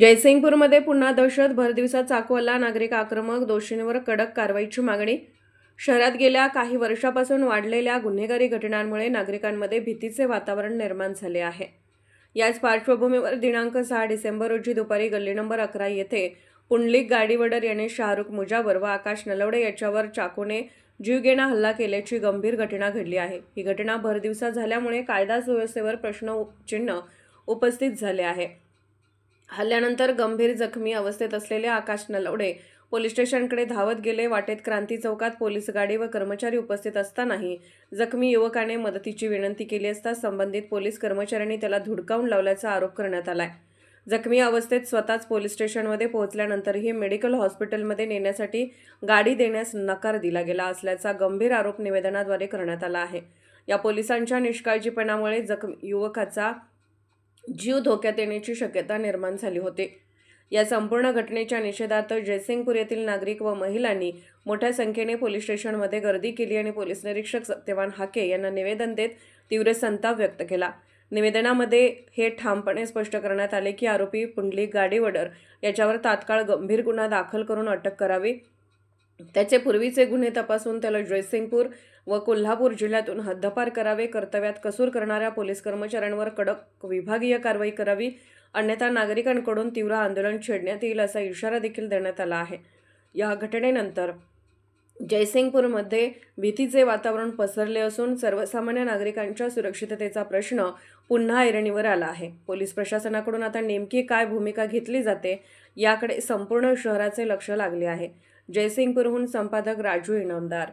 जयसिंगपूरमध्ये पुन्हा दहशत भरदिवसा चाकवला नागरिक आक्रमक दोषींवर कडक कारवाईची मागणी. शहरात गेल्या काही वर्षापासून वाढलेल्या गुन्हेगारी घटनांमुळे नागरिकांमध्ये भीतीचे वातावरण निर्माण झाले आहे. याच पार्श्वभूमीवर दिनांक सहा डिसेंबर रोजी दुपारी गल्ली नंबर अकरा येथे पुंडलिक गाडीवडर याने शाहरुख मुजावर व आकाश नलवडे याच्यावर चाकूने जीवघेणा हल्ला केल्याची गंभीर घटना घडली आहे. ही घटना भरदिवसा झाल्यामुळे कायदा सुव्यवस्थेवर प्रश्नचिन्ह उपस्थित झाले आहे. हल्ल्यानंतर गंभीर जखमी अवस्थेत असलेले आकाश नलवडे पोलीस स्टेशनकडे धावत गेले. वाटेत क्रांती चौकात पोलीस गाडी व कर्मचारी उपस्थित असतानाही जखमी युवकाने मदतीची विनंती केली असता संबंधित पोलीस कर्मचाऱ्यांनी त्याला धुडकावून लावल्याचा आरोप करण्यात आलाय. जखमी अवस्थेत स्वतःच पोलीस स्टेशनमध्ये पोहोचल्यानंतरही मेडिकल हॉस्पिटलमध्ये नेण्यासाठी गाडी देण्यास नकार दिला गेला असल्याचा गंभीर आरोप निवेदनाद्वारे करण्यात आला आहे. या पोलिसांच्या निष्काळजीपणामुळे जखमी युवकाचा जीव धोक्यात येण्याची शक्यता निर्माण झाली होती. या संपूर्ण घटनेच्या निषेधार्थ जयसिंगपूर येथील नागरिक व महिलांनी मोठ्या संख्येने पोलीस स्टेशनमध्ये गर्दी केली आणि पोलीस निरीक्षक सत्यवान हाके यांना निवेदन देत तीव्र संताप व्यक्त केला. निवेदनामध्ये हे ठामपणे स्पष्ट करण्यात आले की आरोपी पुंडलिक गाडीवडर याच्यावर तात्काळ गंभीर गुन्हा दाखल करून अटक करावी. त्याचे पूर्वीचे गुन्हे तपासून त्याला जयसिंगपूर व कोल्हापूर जिल्ह्यातून हद्दपार करावे. कर्तव्यात कसूर करणाऱ्या पोलीस कर्मचाऱ्यांवर कडक विभागीय कारवाई करावी. अन्यथा नागरिकांकडून तीव्र आंदोलन छेडण्यात येईल असा इशारा देखील देण्यात आला आहे. या घटनेनंतर जयसिंगपूरमध्ये भीतीचे वातावरण पसरले असून सर्वसामान्य नागरिकांच्या सुरक्षिततेचा प्रश्न पुन्हा ऐरणीवर आला आहे. पोलीस प्रशासनाकडून आता नेमकी काय भूमिका घेतली जाते याकडे संपूर्ण शहराचे लक्ष लागले आहे. जयसिंगपूरहून संपादक राजू इनामदार.